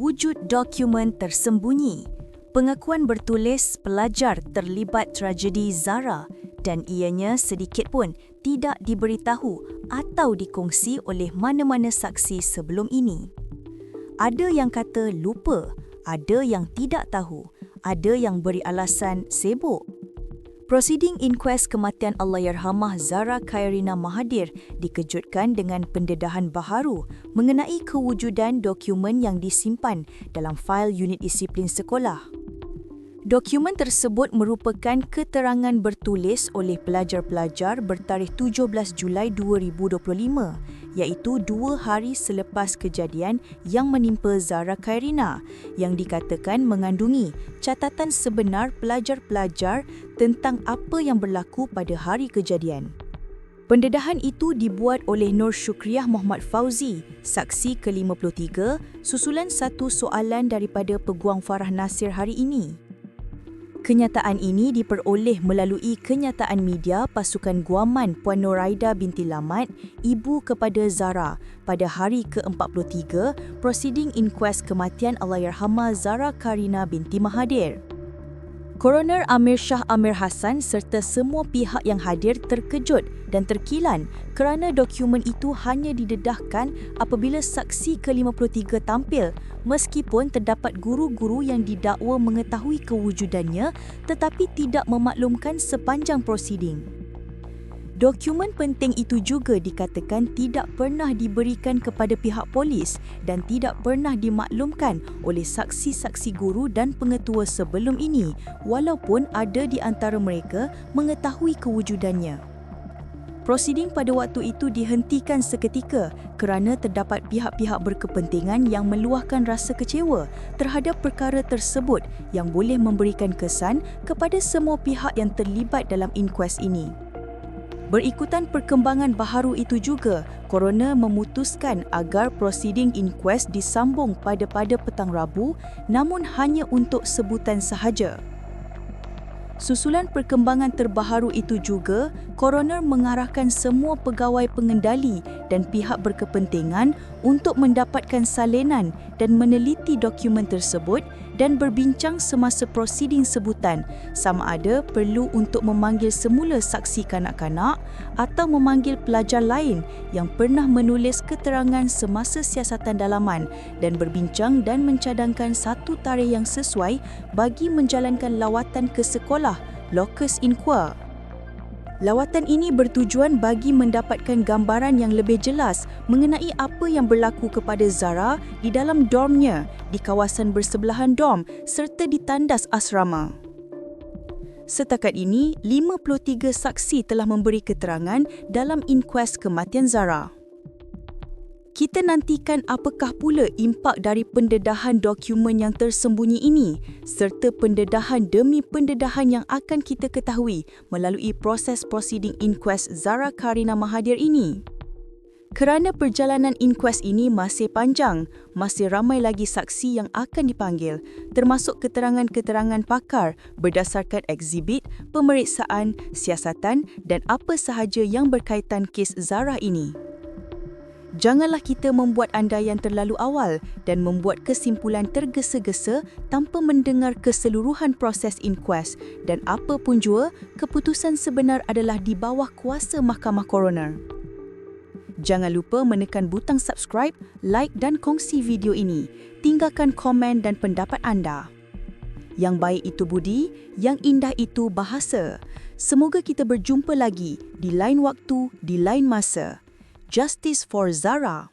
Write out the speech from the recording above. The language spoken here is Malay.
Wujud dokumen tersembunyi. Pengakuan bertulis pelajar terlibat tragedi Zara dan ianya sedikit pun tidak diberitahu atau dikongsi oleh mana-mana saksi sebelum ini. Ada yang kata lupa, ada yang tidak tahu, ada yang beri alasan sibuk. Prosiding inquest kematian Allahyarhamah Zara Khairina Mahathir dikejutkan dengan pendedahan baharu mengenai kewujudan dokumen yang disimpan dalam fail unit disiplin sekolah. Dokumen tersebut merupakan keterangan bertulis oleh pelajar-pelajar bertarikh 17 Julai 2025 iaitu dua hari selepas kejadian yang menimpa Zara Khairina yang dikatakan mengandungi catatan sebenar pelajar-pelajar tentang apa yang berlaku pada hari kejadian. Pendedahan itu dibuat oleh Nur Syukriah Muhammad Fauzi, saksi ke-53, susulan satu soalan daripada Peguam Farah Nasir hari ini. Kenyataan ini diperoleh melalui kenyataan media pasukan guaman Puan Noraida binti Lamat, ibu kepada Zara pada hari ke-43 proceeding inquest kematian Allahyarhamah Zara Karina binti Mahathir. Koroner Amir Shah Amir Hassan serta semua pihak yang hadir terkejut dan terkilan kerana dokumen itu hanya didedahkan apabila saksi ke-53 tampil meskipun terdapat guru-guru yang didakwa mengetahui kewujudannya tetapi tidak memaklumkan sepanjang prosiding. Dokumen penting itu juga dikatakan tidak pernah diberikan kepada pihak polis dan tidak pernah dimaklumkan oleh saksi-saksi guru dan pengetua sebelum ini walaupun ada di antara mereka mengetahui kewujudannya. Prosiding pada waktu itu dihentikan seketika kerana terdapat pihak-pihak berkepentingan yang meluahkan rasa kecewa terhadap perkara tersebut yang boleh memberikan kesan kepada semua pihak yang terlibat dalam inkuest ini. Berikutan perkembangan baharu itu juga, coroner memutuskan agar proceeding inquest disambung pada pada petang Rabu namun hanya untuk sebutan sahaja. Susulan perkembangan terbaharu itu juga, koroner mengarahkan semua pegawai pengendali dan pihak berkepentingan untuk mendapatkan salinan dan meneliti dokumen tersebut dan berbincang semasa prosiding sebutan sama ada perlu untuk memanggil semula saksi kanak-kanak atau memanggil pelajar lain yang pernah menulis keterangan semasa siasatan dalaman dan berbincang dan mencadangkan satu tarikh yang sesuai bagi menjalankan lawatan ke sekolah Locus Inqua. Lawatan ini bertujuan bagi mendapatkan gambaran yang lebih jelas mengenai apa yang berlaku kepada Zara di dalam dormnya di kawasan bersebelahan dorm serta di tandas asrama. Setakat ini, 53 saksi telah memberi keterangan dalam inkuest kematian Zara kita nantikan apakah pula impak dari pendedahan dokumen yang tersembunyi ini serta pendedahan demi pendedahan yang akan kita ketahui melalui proses proceeding inquest Zara Karina Mahathir ini. Kerana perjalanan inquest ini masih panjang, masih ramai lagi saksi yang akan dipanggil, termasuk keterangan-keterangan pakar berdasarkan eksibit, pemeriksaan, siasatan dan apa sahaja yang berkaitan kes Zara ini. Janganlah kita membuat andaian terlalu awal dan membuat kesimpulan tergesa-gesa tanpa mendengar keseluruhan proses inquest dan apa pun jua, keputusan sebenar adalah di bawah kuasa mahkamah koroner. Jangan lupa menekan butang subscribe, like dan kongsi video ini. Tinggalkan komen dan pendapat anda. Yang baik itu budi, yang indah itu bahasa. Semoga kita berjumpa lagi di lain waktu, di lain masa. Justice for Zara.